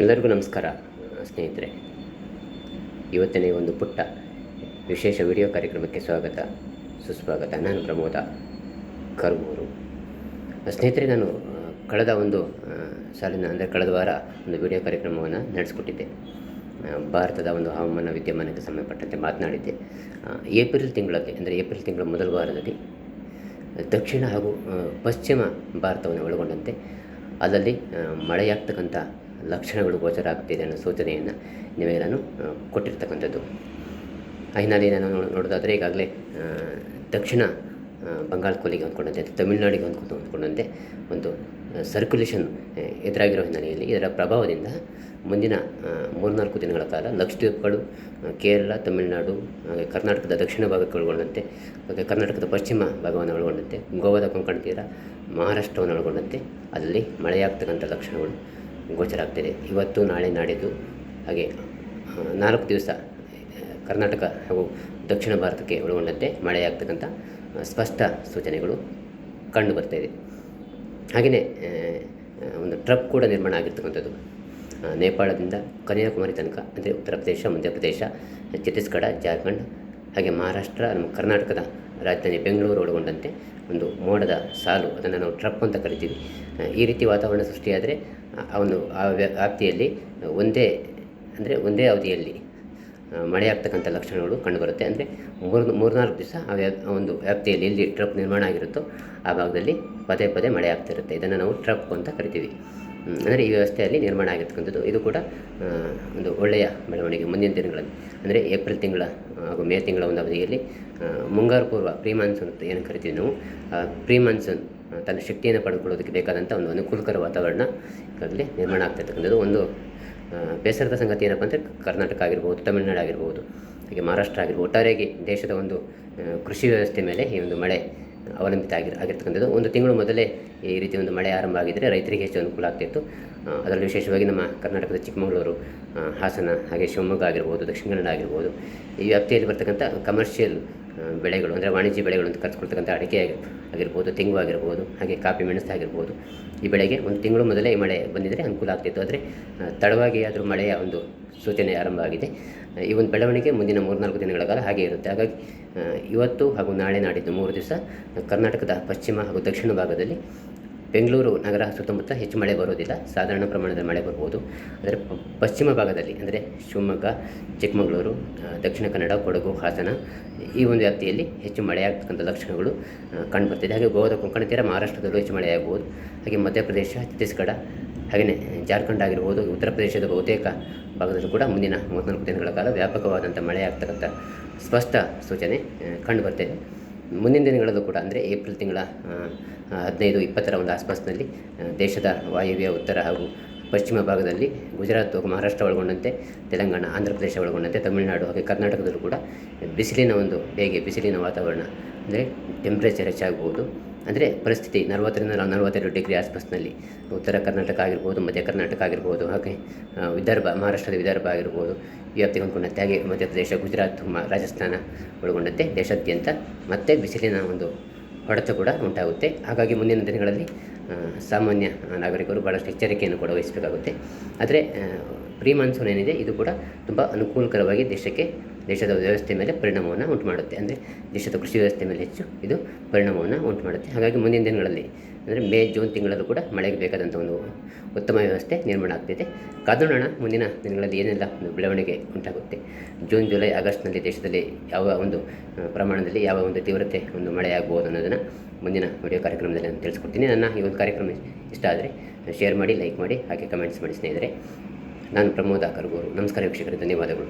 ಎಲ್ಲರಿಗೂ ನಮಸ್ಕಾರ, ಸ್ನೇಹಿತರೆ. ಇವತ್ತಿನ ಒಂದು ಪುಟ್ಟ ವಿಶೇಷ ವಿಡಿಯೋ ಕಾರ್ಯಕ್ರಮಕ್ಕೆ ಸ್ವಾಗತ, ಸುಸ್ವಾಗತ. ನಾನು ಪ್ರಮೋದ ಕರ್ಮೂರು ಸ್ನೇಹಿತರೆ, ನಾನು ಕಳೆದ ಒಂದು ಸಾಲಿನ, ಅಂದರೆ ಕಳೆದ ವಾರ ಒಂದು ವಿಡಿಯೋ ಕಾರ್ಯಕ್ರಮವನ್ನು ನಡೆಸಿಕೊಟ್ಟಿದ್ದೆ. ಭಾರತದ ಒಂದು ಹವಾಮಾನ ವಿದ್ಯಮಾನಕ್ಕೆ ಸಂಬಂಧಪಟ್ಟಂತೆ ಮಾತನಾಡಿದ್ದೆ. ಏಪ್ರಿಲ್ ತಿಂಗಳಲ್ಲಿ, ಅಂದರೆ ಏಪ್ರಿಲ್ ತಿಂಗಳ ಮೊದಲ ವಾರದಲ್ಲಿ, ದಕ್ಷಿಣ ಹಾಗೂ ಪಶ್ಚಿಮ ಭಾರತವನ್ನು ಒಳಗೊಂಡಂತೆ, ಅದರಲ್ಲಿ ಮಳೆಯಾಗ್ತಕ್ಕಂಥ ಲಕ್ಷಣಗಳು ಗೋಚರ ಆಗ್ತಿದೆ ಅನ್ನೋ ಸೂಚನೆಯನ್ನು ನಿಮಗೆ ನಾನು ಕೊಟ್ಟಿರ್ತಕ್ಕಂಥದ್ದು. ಆ ಹಿನ್ನೆಲೆಯಲ್ಲಿ ನಾನು ನೋಡೋದಾದರೆ ಈಗಾಗಲೇ ದಕ್ಷಿಣ ಬಂಗಾಳ ಕೊಲ್ಲಿಗೆ ಹೊಂದ್ಕೊಂಡಂತೆ ತಮಿಳುನಾಡಿಗೆ ಹೊಂದ್ಕೊಂಡು ಹೊಂದ್ಕೊಂಡಂತೆ ಒಂದು ಸರ್ಕ್ಯುಲೇಷನ್ ಎದುರಾಗಿರೋ ಹಿನ್ನೆಲೆಯಲ್ಲಿ ಇದರ ಪ್ರಭಾವದಿಂದ ಮುಂದಿನ ಮೂರ್ನಾಲ್ಕು ದಿನಗಳ ಕಾಲ ಲಕ್ಷದ್ವೀಪಗಳು ಕೇರಳ, ತಮಿಳುನಾಡು, ಹಾಗೆ ಕರ್ನಾಟಕದ ದಕ್ಷಿಣ ಭಾಗಕ್ಕೆ ಒಳಗೊಂಡಂತೆ, ಹಾಗೆ ಕರ್ನಾಟಕದ ಪಶ್ಚಿಮ ಭಾಗವನ್ನು ಒಳಗೊಂಡಂತೆ, ಗೋವಾದ ಕೊಂಕಣ ತೀರ, ಮಹಾರಾಷ್ಟ್ರವನ್ನು ಒಳಗೊಂಡಂತೆ, ಅಲ್ಲಿ ಮಳೆಯಾಗ್ತಕ್ಕಂಥ ಲಕ್ಷಣಗಳು ಗೋಚರ ಆಗ್ತಿದೆ ಇವತ್ತು, ನಾಳೆ, ನಾಡಿದ್ದು. ಹಾಗೆ ನಾಲ್ಕು ದಿವಸ, ಕರ್ನಾಟಕ ಹಾಗೂ ದಕ್ಷಿಣ ಭಾರತಕ್ಕೆ ಒಳಗೊಂಡಂತೆ ಮಳೆಯಾಗ್ತಕ್ಕಂಥ ಸ್ಪಷ್ಟ ಸೂಚನೆಗಳು ಕಂಡು ಬರ್ತಾ ಇದೆ. ಹಾಗೆಯೇ ಒಂದು ಟ್ರಕ್ ಕೂಡ ನಿರ್ಮಾಣ ಆಗಿರ್ತಕ್ಕಂಥದ್ದು. ನೇಪಾಳದಿಂದ ಕನ್ಯಾಕುಮಾರಿ ತನಕ, ಅಂದರೆ ಉತ್ತರ ಪ್ರದೇಶ ಮಧ್ಯಪ್ರದೇಶ ಛತ್ತೀಸ್ಗಢ, ಜಾರ್ಖಂಡ್ ಹಾಗೆ ಮಹಾರಾಷ್ಟ್ರ ನಮ್ಮ ಕರ್ನಾಟಕದ ರಾಜಧಾನಿ ಬೆಂಗಳೂರು ಒಳಗೊಂಡಂತೆ ಒಂದು ಮೋಡದ ಸಾಲು, ಅದನ್ನು ನಾವು ಟ್ರಪ್ ಅಂತ ಕರಿತೀವಿ. ಈ ರೀತಿ ವಾತಾವರಣ ಸೃಷ್ಟಿಯಾದರೆ, ಆ- ಒಂದು ಆ ವ್ಯಾಪ್ತಿಯಲ್ಲಿ ಒಂದೇ, ಅಂದರೆ ಒಂದೇ ಅವಧಿಯಲ್ಲಿ ಮಳೆಯಾಗ್ತಕ್ಕಂಥ ಲಕ್ಷಣಗಳು ಕಂಡುಬರುತ್ತೆ. ಅಂದರೆ ಮೂರು, ಮೂರ್ನಾಲ್ಕು ದಿವಸ ಆ ವ್ಯಾ ಒಂದು ವ್ಯಾಪ್ತಿಯಲ್ಲಿ ಎಲ್ಲಿ ಟ್ರಪ್ ನಿರ್ಮಾಣ ಆಗಿರುತ್ತೋ ಆ ಭಾಗದಲ್ಲಿ ಪದೇ ಪದೇ ಮಳೆ ಆಗ್ತಿರುತ್ತೆ. ಇದನ್ನು ನಾವು ಟ್ರಪ್ ಅಂತ ಕರಿತೀವಿ. ಅಂದರೆ ಈ ವ್ಯವಸ್ಥೆಯಲ್ಲಿ ನಿರ್ಮಾಣ ಆಗಿರ್ತಕ್ಕಂಥದ್ದು. ಇದು ಕೂಡ ಒಂದು ಒಳ್ಳೆಯ ಬೆಳವಣಿಗೆ ಮುಂದಿನ ದಿನಗಳಲ್ಲಿ. ಅಂದರೆ ಏಪ್ರಿಲ್ ತಿಂಗಳ ಹಾಗೂ ಮೇ ತಿಂಗಳ ಒಂದು ಅವಧಿಯಲ್ಲಿ ಮುಂಗಾರು ಪೂರ್ವ ಪ್ರೀ ಮಾನ್ಸೂನ್ ಅಂತ ಏನು ಕರಿತೀವಿ ನಾವು ಪ್ರೀ ಮಾನ್ಸೂನ್ ತನ್ನ ಶಕ್ತಿಯನ್ನು ಪಡ್ಕೊಳ್ಳೋದಕ್ಕೆ ಬೇಕಾದಂಥ ಒಂದು ಅನುಕೂಲಕರ ವಾತಾವರಣ ಈಗಾಗಲೇ ನಿರ್ಮಾಣ ಆಗ್ತಿರ್ತಕ್ಕಂಥದ್ದು ಒಂದು ಬೇಸರದ ಸಂಗತಿ ಏನಪ್ಪ ಅಂದರೆ ಕರ್ನಾಟಕ ಆಗಿರ್ಬೋದು, ತಮಿಳುನಾಡು ಆಗಿರ್ಬೋದು, ಹಾಗೆ ಮಹಾರಾಷ್ಟ್ರ ಆಗಿರ್ಬೋದು, ಒಟ್ಟಾರೆಯಾಗಿ ದೇಶದ ಒಂದು ಕೃಷಿ ವ್ಯವಸ್ಥೆ ಮೇಲೆ ಈ ಒಂದು ಮಳೆ ಅವಲಂಬಿತ ಆಗಿರ್, ಆಗಿರ್ತಕ್ಕಂಥದ್ದು. ಒಂದು ತಿಂಗಳು ಮೊದಲೇ ಈ ರೀತಿ ಒಂದು ಮಳೆ ಆರಂಭ ಆಗಿದ್ದರೆ ರೈತರಿಗೆ ಹೆಚ್ಚು ಅನುಕೂಲ ಆಗ್ತಿತ್ತು. ಅದರಲ್ಲಿ ವಿಶೇಷವಾಗಿ ನಮ್ಮ ಕರ್ನಾಟಕದ ಚಿಕ್ಕಮಗಳೂರು ಹಾಸನ, ಹಾಗೆ ಶಿವಮೊಗ್ಗ ಆಗಿರ್ಬೋದು, ದಕ್ಷಿಣ ಕನ್ನಡ ಆಗಿರ್ಬೋದು, ಈ ವ್ಯಾಪ್ತಿಯಲ್ಲಿ ಬರ್ತಕ್ಕಂಥ ಕಮರ್ಷಿಯಲ್ ಬೆಳೆಗಳು, ಅಂದರೆ ವಾಣಿಜ್ಯ ಬೆಳೆಗಳು ಅಂತ ಕರೆಸ್ಕೊಳ್ತಕ್ಕಂಥ ಅಡಿಕೆ ಆಗಿ- ಆಗಿರ್ಬೋದು, ತೆಂಗು ಆಗಿರ್ಬೋದು, ಹಾಗೆ ಕಾಫಿ, ಮೆಣಸು ಆಗಿರ್ಬೋದು, ಈ ಬೆಳೆಗೆ ಒಂದು ತಿಂಗಳು ಮೊದಲೇ ಮಳೆ ಬಂದಿದ್ದರೆ ಅನುಕೂಲ ಆಗ್ತಿತ್ತು. ಆದರೆ ತಡವಾಗಿ ಆದರೂ ಮಳೆಯ ಒಂದು ಸೂಚನೆ ಆರಂಭ ಆಗಿದೆ. ಈ ಒಂದು ಬೆಳವಣಿಗೆ ಮುಂದಿನ ಮೂರ್ನಾಲ್ಕು ದಿನಗಳ ಕಾಲ ಹಾಗೆ ಇರುತ್ತೆ. ಹಾಗಾಗಿ ಇವತ್ತು ಹಾಗೂ ನಾಳೆ ನಾಡಿದ್ದು ಮೂರು ದಿವಸ ಕರ್ನಾಟಕದ ಪಶ್ಚಿಮ ಹಾಗೂ ದಕ್ಷಿಣ ಭಾಗದಲ್ಲಿ ಬೆಂಗಳೂರು ನಗರ ಸುತ್ತಮುತ್ತ ಹೆಚ್ಚು ಮಳೆ ಬರೋದಿಲ್ಲ ಸಾಧಾರಣ ಪ್ರಮಾಣದ ಮಳೆ ಬರ್ಬೋದು. ಆದರೆ ಪಶ್ಚಿಮ ಭಾಗದಲ್ಲಿ, ಅಂದರೆ ಶಿವಮೊಗ್ಗ, ಚಿಕ್ಕಮಗಳೂರು ದಕ್ಷಿಣ ಕನ್ನಡ, ಕೊಡಗು, ಹಾಸನ, ಈ ಒಂದು ವ್ಯಾಪ್ತಿಯಲ್ಲಿ ಹೆಚ್ಚು ಮಳೆಯಾಗ್ತಕ್ಕಂಥ ಲಕ್ಷಣಗಳು ಕಂಡುಬರ್ತಿದೆ. ಹಾಗೆ ಗೋವಾದ ಕೊಂಕಣ ತೀರ ಮಹಾರಾಷ್ಟ್ರದಲ್ಲೂ ಹೆಚ್ಚು ಮಳೆಯಾಗಬಹುದು. ಹಾಗೆ ಮಧ್ಯಪ್ರದೇಶ, ಛತ್ತೀಸ್ಗಢ ಹಾಗೆಯೇ ಜಾರ್ಖಂಡ್ ಆಗಿರ್ಬೋದು ಉತ್ತರ ಪ್ರದೇಶದ ಬಹುತೇಕ ಭಾಗದಲ್ಲೂ ಕೂಡ ಮುಂದಿನ ಮೂವತ್ತ್ನಾಲ್ಕು ದಿನಗಳ ಕಾಲ ವ್ಯಾಪಕವಾದಂಥ ಮಳೆಯಾಗ್ತಕ್ಕಂಥ ಸ್ಪಷ್ಟ ಸೂಚನೆ ಕಂಡುಬರ್ತಿದೆ. ಮುಂದಿನ ದಿನಗಳಲ್ಲೂ ಕೂಡ, ಅಂದರೆ ಏಪ್ರಿಲ್ ತಿಂಗಳ ಹದಿನೈದು, ಇಪ್ಪತ್ತರ ಒಂದು ಆಸ್ಪಾಸ್ನಲ್ಲಿ ದೇಶದ ವಾಯುವ್ಯ ಉತ್ತರ ಹಾಗೂ ಪಶ್ಚಿಮ ಭಾಗದಲ್ಲಿ ಗುಜರಾತ್ ಹಾಗೂ ಮಹಾರಾಷ್ಟ್ರ ಒಳಗೊಂಡಂತೆ, ತೆಲಂಗಾಣ, ಆಂಧ್ರ ಪ್ರದೇಶ ಒಳಗೊಂಡಂತೆ, ತಮಿಳುನಾಡು ಹಾಗೆ ಕರ್ನಾಟಕದಲ್ಲೂ ಕೂಡ ಬಿಸಿಲಿನ ಒಂದು ಬೇಗೆ ಬಿಸಿಲಿನ ವಾತಾವರಣ, ಅಂದರೆ ಟೆಂಪ್ರೇಚರ್ ಹೆಚ್ಚಾಗ್ಬೋದು. ಅಂದರೆ ಪರಿಸ್ಥಿತಿ ನಲವತ್ತರಿಂದ ನಲವತ್ತೆರಡು ಡಿಗ್ರಿ ಆಸ್ಪಾಸ್ನಲ್ಲಿ ಉತ್ತರ ಕರ್ನಾಟಕ ಆಗಿರ್ಬೋದು, ಮಧ್ಯ ಕರ್ನಾಟಕ ಆಗಿರ್ಬೋದು, ಹಾಗೆ ವಿದರ್ಭ, ಮಹಾರಾಷ್ಟ್ರದ ವಿದರ್ಭ ಆಗಿರ್ಬೋದು, ಈ ವ್ಯಾಪ್ತಿಗೆ ಹೊಂದ್ಕೊಂಡಂತೆ ಹಾಗೆ ಮಧ್ಯಪ್ರದೇಶ, ಗುಜರಾತ್ ರಾಜಸ್ಥಾನ ಒಳಗೊಂಡಂತೆ ದೇಶಾದ್ಯಂತ ಮತ್ತೆ ಬಿಸಿಲಿನ ಒಂದು ಹೊಡೆತ ಕೂಡ ಉಂಟಾಗುತ್ತೆ. ಹಾಗಾಗಿ ಮುಂದಿನ ದಿನಗಳಲ್ಲಿ ಸಾಮಾನ್ಯ ನಾಗರಿಕರು ಭಾಳಷ್ಟು ಎಚ್ಚರಿಕೆಯನ್ನು ಕೂಡ ವಹಿಸಬೇಕಾಗುತ್ತೆ. ಆದರೆ ಪ್ರೀ ಮಾನ್ಸೂನ್ ಏನಿದೆ, ಇದು ಕೂಡ ತುಂಬ ಅನುಕೂಲಕರವಾಗಿ ದೇಶಕ್ಕೆ ದೇಶದ ವ್ಯವಸ್ಥೆ ಮೇಲೆ ಪರಿಣಾಮವನ್ನು ಉಂಟು ಮಾಡುತ್ತೆ ಅಂದರೆ ದೇಶದ ಕೃಷಿ ವ್ಯವಸ್ಥೆ ಮೇಲೆ ಹೆಚ್ಚು ಇದು ಪರಿಣಾಮವನ್ನು ಉಂಟು ಮಾಡುತ್ತೆ ಹಾಗಾಗಿ ಮುಂದಿನ ದಿನಗಳಲ್ಲಿ ಅಂದರೆ ಮೇ, ಜೂನ್ ತಿಂಗಳಲ್ಲೂ ಕೂಡ ಮಳೆಗೆ ಬೇಕಾದಂಥ ಒಂದು ಉತ್ತಮ ವ್ಯವಸ್ಥೆ ನಿರ್ಮಾಣ ಆಗ್ತೈತೆ. ಕಾದೋಣ ಮುಂದಿನ ದಿನಗಳಲ್ಲಿ ಏನೆಲ್ಲ ಒಂದು ಬೆಳವಣಿಗೆ ಉಂಟಾಗುತ್ತೆ? ಜೂನ್, ಜುಲೈ, ಆಗಸ್ಟ್ನಲ್ಲಿ ದೇಶದಲ್ಲಿ ಯಾವ ಒಂದು ಪ್ರಮಾಣದಲ್ಲಿ ಯಾವ ಒಂದು ತೀವ್ರತೆ ಒಂದು ಮಳೆ ಆಗ್ಬೋದು ಅನ್ನೋದನ್ನು ಮುಂದಿನ ವಿಡಿಯೋ ಕಾರ್ಯಕ್ರಮದಲ್ಲಿ ನಾನು ತಿಳಿಸ್ಕೊಡ್ತೀನಿ. ನನ್ನ ಈ ಒಂದು ಕಾರ್ಯಕ್ರಮ ಇಷ್ಟ ಆದರೆ ಶೇರ್ ಮಾಡಿ ಲೈಕ್ ಮಾಡಿ, ಹಾಗೆ ಕಮೆಂಟ್ಸ್ ಮಾಡಿ ಸ್ನೇಹಿತರೆ. ನಾನು ಪ್ರಮೋದ ಕರಗೂರು. ನಮಸ್ಕಾರ ವೀಕ್ಷಕರು. ಧನ್ಯವಾದಗಳು.